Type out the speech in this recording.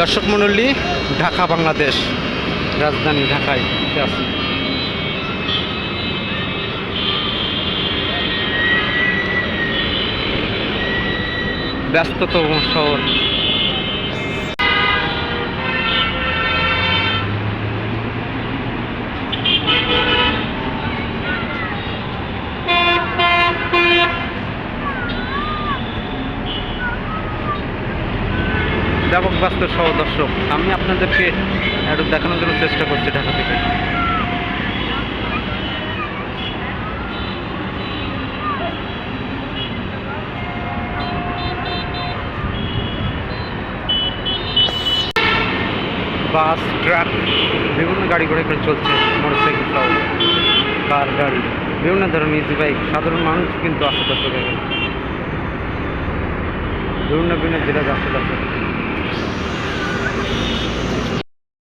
দর্শক মণ্ডলী ঢাকা বাংলাদেশ। রাজধানী ঢাকায় আছি। ব্যস্ততম শহর। ব্যাপক ব্যস্ত সহ দর্শক, আমি আপনাদেরকে একটু দেখানোর জন্য চেষ্টা করছি ঢাকা থেকে। বাস, ট্রাক, বিভিন্ন গাড়ি ঘোড়া করে চলছে, মোটরসাইকেল কার, গাড়ি, বিভিন্ন ধরনের ইজি বাইক সাধারণ মানুষ কিন্তু আশেপাশে বিভিন্ন বিভিন্ন জেলা যাচ্ছে দর্শক